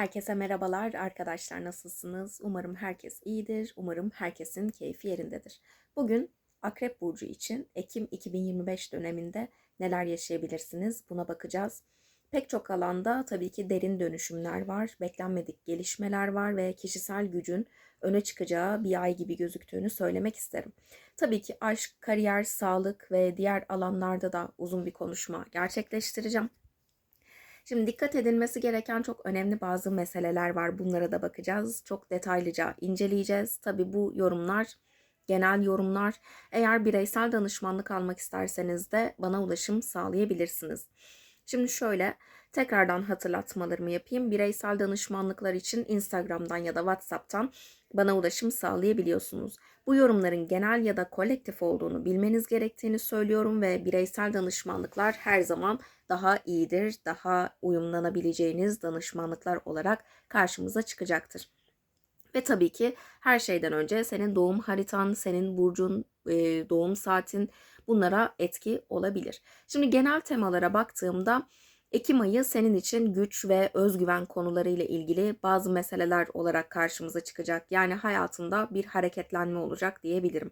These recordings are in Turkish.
Herkese merhabalar arkadaşlar nasılsınız? Umarım herkes iyidir. Umarım herkesin keyfi yerindedir. Bugün Akrep Burcu için Ekim 2025 döneminde neler yaşayabilirsiniz buna bakacağız. Pek çok alanda tabii ki derin dönüşümler var, beklenmedik gelişmeler var ve kişisel gücün öne çıkacağı bir ay gibi gözüktüğünü söylemek isterim. Tabii ki aşk, kariyer, sağlık ve diğer alanlarda da uzun bir konuşma gerçekleştireceğim. Şimdi dikkat edilmesi gereken çok önemli bazı meseleler var. Bunlara da bakacağız. Çok detaylıca inceleyeceğiz. Tabii bu yorumlar genel yorumlar. Eğer bireysel danışmanlık almak isterseniz de bana ulaşım sağlayabilirsiniz. Şimdi şöyle tekrardan hatırlatmalarımı yapayım. Bireysel danışmanlıklar için Instagram'dan ya da WhatsApp'tan bana ulaşım sağlayabiliyorsunuz. Bu yorumların genel ya da kolektif olduğunu bilmeniz gerektiğini söylüyorum ve bireysel danışmanlıklar her zaman daha iyidir, daha uyumlanabileceğiniz danışmanlıklar olarak karşımıza çıkacaktır. Ve tabii ki her şeyden önce senin doğum haritan, senin burcun, doğum saatin bunlara etki olabilir. Şimdi genel temalara baktığımda Ekim ayı senin için güç ve özgüven konularıyla ilgili bazı meseleler olarak karşımıza çıkacak. Yani hayatında bir hareketlenme olacak diyebilirim.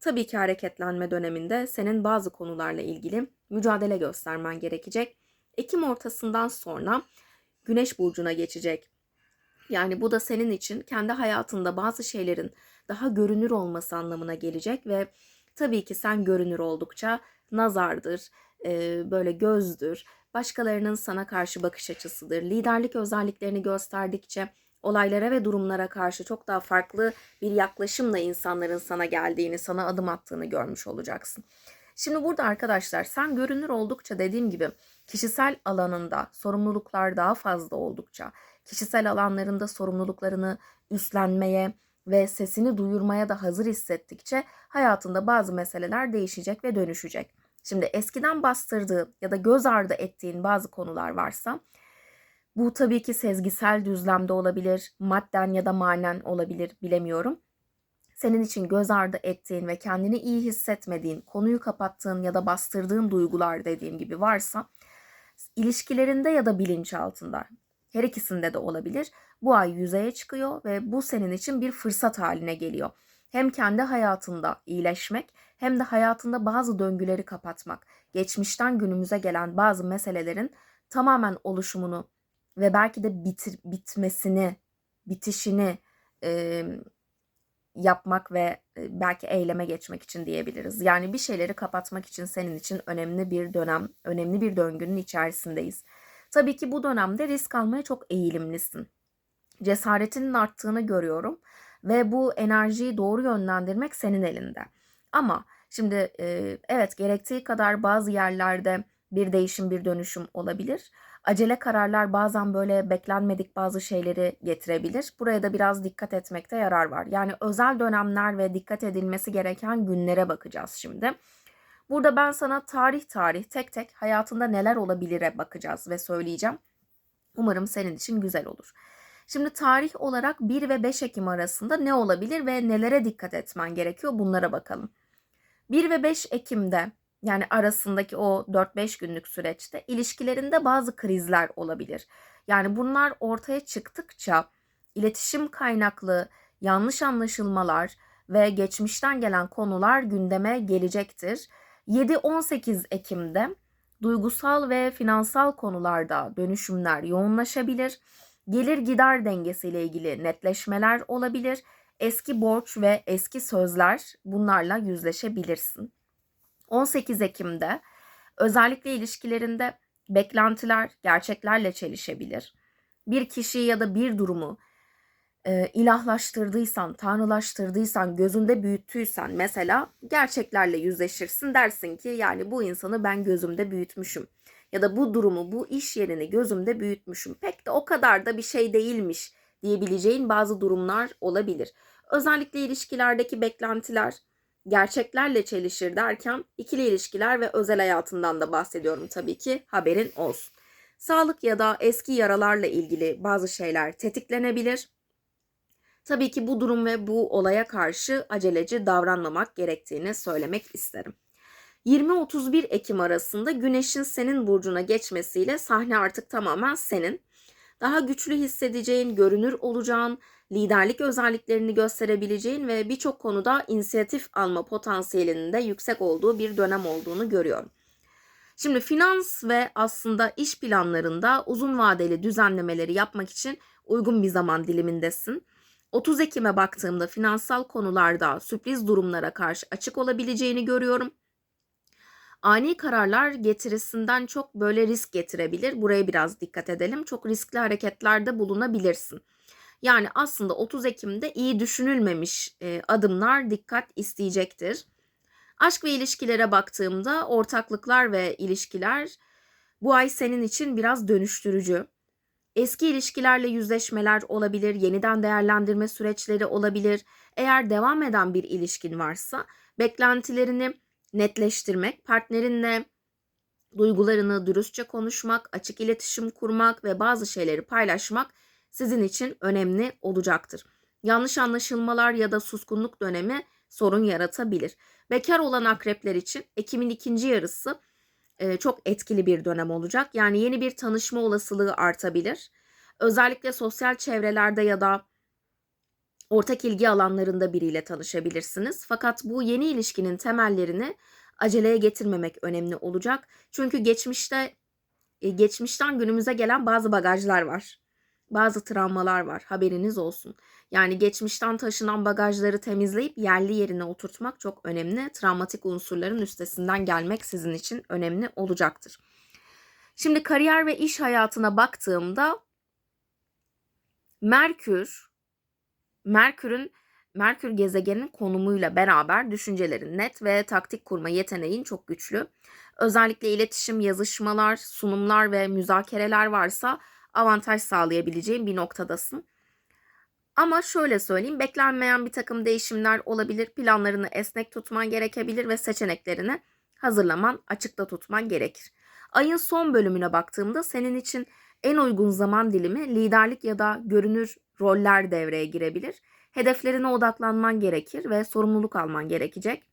Tabii ki hareketlenme döneminde senin bazı konularla ilgili mücadele göstermen gerekecek. Ekim ortasından sonra Güneş burcuna geçecek. Yani bu da senin için kendi hayatında bazı şeylerin daha görünür olması anlamına gelecek ve tabii ki sen görünür oldukça nazardır, böyle gözdür, başkalarının sana karşı bakış açısıdır. Liderlik özelliklerini gösterdikçe olaylara ve durumlara karşı çok daha farklı bir yaklaşımla insanların sana geldiğini, sana adım attığını görmüş olacaksın. Şimdi burada arkadaşlar sen görünür oldukça dediğim gibi kişisel alanında sorumluluklar daha fazla oldukça, kişisel alanlarında sorumluluklarını üstlenmeye ve sesini duyurmaya da hazır hissettikçe hayatında bazı meseleler değişecek ve dönüşecek. Şimdi eskiden bastırdığı ya da göz ardı ettiğin bazı konular varsa bu tabii ki sezgisel düzlemde olabilir, madden ya da manen olabilir bilemiyorum. Senin için göz ardı ettiğin ve kendini iyi hissetmediğin, konuyu kapattığın ya da bastırdığın duygular dediğim gibi varsa ilişkilerinde ya da bilinçaltında her ikisinde de olabilir. Bu ay yüzeye çıkıyor ve bu senin için bir fırsat haline geliyor. Hem kendi hayatında iyileşmek hem de hayatında bazı döngüleri kapatmak, geçmişten günümüze gelen bazı meselelerin tamamen oluşumunu ve belki de bitir, bitmesini, bitişini e, yapmak ve belki eyleme geçmek için diyebiliriz. Yani bir şeyleri kapatmak için senin için önemli bir dönem, önemli bir döngünün içerisindeyiz. Tabii ki bu dönemde risk almaya çok eğilimlisin. Cesaretinin arttığını görüyorum ve bu enerjiyi doğru yönlendirmek senin elinde. Ama şimdi evet gerektiği kadar bazı yerlerde bir değişim, bir dönüşüm olabilir. Acele kararlar bazen böyle beklenmedik bazı şeyleri getirebilir. Buraya da biraz dikkat etmekte yarar var. Yani özel dönemler ve dikkat edilmesi gereken günlere bakacağız şimdi. Burada ben sana tarih tarih tek tek hayatında neler olabilire bakacağız ve söyleyeceğim. Umarım senin için güzel olur. Şimdi tarih olarak 1 ve 5 Ekim arasında ne olabilir ve nelere dikkat etmen gerekiyor bunlara bakalım. 1 ve 5 Ekim'de yani arasındaki o 4-5 günlük süreçte ilişkilerinde bazı krizler olabilir. Yani bunlar ortaya çıktıkça iletişim kaynaklı yanlış anlaşılmalar ve geçmişten gelen konular gündeme gelecektir. 7-18 Ekim'de duygusal ve finansal konularda dönüşümler yoğunlaşabilir. Gelir gider dengesiyle ilgili netleşmeler olabilir. Eski borç ve eski sözler bunlarla yüzleşebilirsin. 18 Ekim'de özellikle ilişkilerinde beklentiler gerçeklerle çelişebilir. Bir kişiyi ya da bir durumu e, ilahlaştırdıysan, tanrılaştırdıysan, gözünde büyüttüysen mesela gerçeklerle yüzleşirsin dersin ki yani bu insanı ben gözümde büyütmüşüm. Ya da bu durumu, bu iş yerini gözümde büyütmüşüm. Pek de o kadar da bir şey değilmiş diyebileceğin bazı durumlar olabilir. Özellikle ilişkilerdeki beklentiler gerçeklerle çelişir derken ikili ilişkiler ve özel hayatından da bahsediyorum tabii ki haberin olsun. Sağlık ya da eski yaralarla ilgili bazı şeyler tetiklenebilir. Tabii ki bu durum ve bu olaya karşı aceleci davranmamak gerektiğini söylemek isterim. 20-31 Ekim arasında Güneş'in senin burcuna geçmesiyle sahne artık tamamen senin. Daha güçlü hissedeceğin, görünür olacağın, liderlik özelliklerini gösterebileceğin ve birçok konuda inisiyatif alma potansiyelinin de yüksek olduğu bir dönem olduğunu görüyorum. Şimdi finans ve aslında iş planlarında uzun vadeli düzenlemeleri yapmak için uygun bir zaman dilimindesin. 30 Ekim'e baktığımda finansal konularda sürpriz durumlara karşı açık olabileceğini görüyorum. Ani kararlar getirisinden çok böyle risk getirebilir. Buraya biraz dikkat edelim. Çok riskli hareketlerde bulunabilirsin. Yani aslında 30 Ekim'de iyi düşünülmemiş e, adımlar dikkat isteyecektir. Aşk ve ilişkilere baktığımda ortaklıklar ve ilişkiler bu ay senin için biraz dönüştürücü. Eski ilişkilerle yüzleşmeler olabilir, yeniden değerlendirme süreçleri olabilir. Eğer devam eden bir ilişkin varsa beklentilerini netleştirmek, partnerinle duygularını dürüstçe konuşmak, açık iletişim kurmak ve bazı şeyleri paylaşmak sizin için önemli olacaktır. Yanlış anlaşılmalar ya da suskunluk dönemi sorun yaratabilir. Bekar olan akrepler için Ekim'in ikinci yarısı e, çok etkili bir dönem olacak. Yani yeni bir tanışma olasılığı artabilir. Özellikle sosyal çevrelerde ya da ortak ilgi alanlarında biriyle tanışabilirsiniz. Fakat bu yeni ilişkinin temellerini aceleye getirmemek önemli olacak. Çünkü geçmişte e, geçmişten günümüze gelen bazı bagajlar var bazı travmalar var. Haberiniz olsun. Yani geçmişten taşınan bagajları temizleyip yerli yerine oturtmak çok önemli. Travmatik unsurların üstesinden gelmek sizin için önemli olacaktır. Şimdi kariyer ve iş hayatına baktığımda Merkür Merkür'ün Merkür gezegenin konumuyla beraber düşüncelerin net ve taktik kurma yeteneğin çok güçlü. Özellikle iletişim, yazışmalar, sunumlar ve müzakereler varsa avantaj sağlayabileceğin bir noktadasın. Ama şöyle söyleyeyim, beklenmeyen bir takım değişimler olabilir. Planlarını esnek tutman gerekebilir ve seçeneklerini hazırlaman, açıkta tutman gerekir. Ayın son bölümüne baktığımda senin için en uygun zaman dilimi liderlik ya da görünür roller devreye girebilir. Hedeflerine odaklanman gerekir ve sorumluluk alman gerekecek.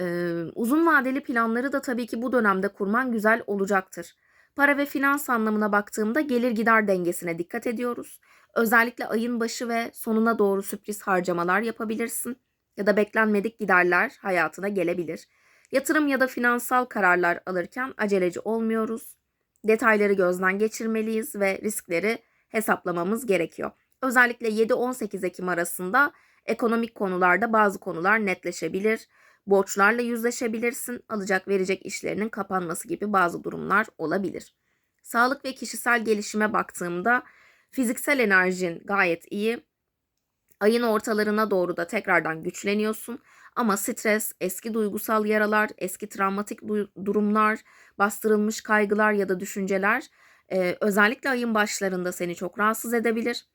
Ee, uzun vadeli planları da tabii ki bu dönemde kurman güzel olacaktır. Para ve finans anlamına baktığımda gelir gider dengesine dikkat ediyoruz. Özellikle ayın başı ve sonuna doğru sürpriz harcamalar yapabilirsin ya da beklenmedik giderler hayatına gelebilir. Yatırım ya da finansal kararlar alırken aceleci olmuyoruz. Detayları gözden geçirmeliyiz ve riskleri hesaplamamız gerekiyor. Özellikle 7-18 Ekim arasında ekonomik konularda bazı konular netleşebilir. Borçlarla yüzleşebilirsin, alacak verecek işlerinin kapanması gibi bazı durumlar olabilir. Sağlık ve kişisel gelişime baktığımda fiziksel enerjin gayet iyi. Ayın ortalarına doğru da tekrardan güçleniyorsun. Ama stres, eski duygusal yaralar, eski travmatik durumlar, bastırılmış kaygılar ya da düşünceler e, özellikle ayın başlarında seni çok rahatsız edebilir.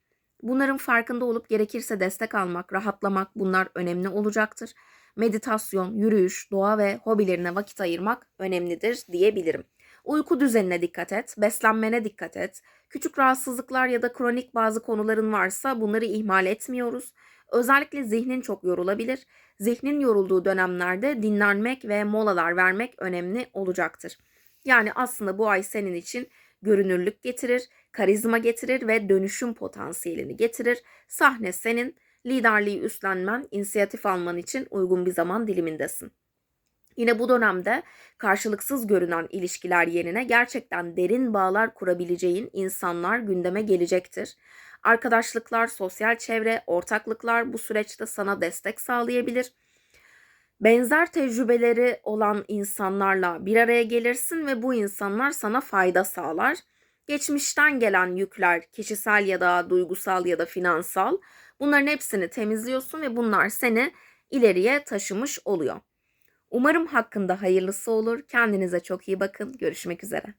Bunların farkında olup gerekirse destek almak, rahatlamak bunlar önemli olacaktır meditasyon, yürüyüş, doğa ve hobilerine vakit ayırmak önemlidir diyebilirim. Uyku düzenine dikkat et, beslenmene dikkat et. Küçük rahatsızlıklar ya da kronik bazı konuların varsa bunları ihmal etmiyoruz. Özellikle zihnin çok yorulabilir. Zihnin yorulduğu dönemlerde dinlenmek ve molalar vermek önemli olacaktır. Yani aslında bu ay senin için görünürlük getirir, karizma getirir ve dönüşüm potansiyelini getirir. Sahne senin, liderliği üstlenmen, inisiyatif alman için uygun bir zaman dilimindesin. Yine bu dönemde karşılıksız görünen ilişkiler yerine gerçekten derin bağlar kurabileceğin insanlar gündeme gelecektir. Arkadaşlıklar, sosyal çevre, ortaklıklar bu süreçte sana destek sağlayabilir. Benzer tecrübeleri olan insanlarla bir araya gelirsin ve bu insanlar sana fayda sağlar. Geçmişten gelen yükler, kişisel ya da duygusal ya da finansal Bunların hepsini temizliyorsun ve bunlar seni ileriye taşımış oluyor. Umarım hakkında hayırlısı olur. Kendinize çok iyi bakın. Görüşmek üzere.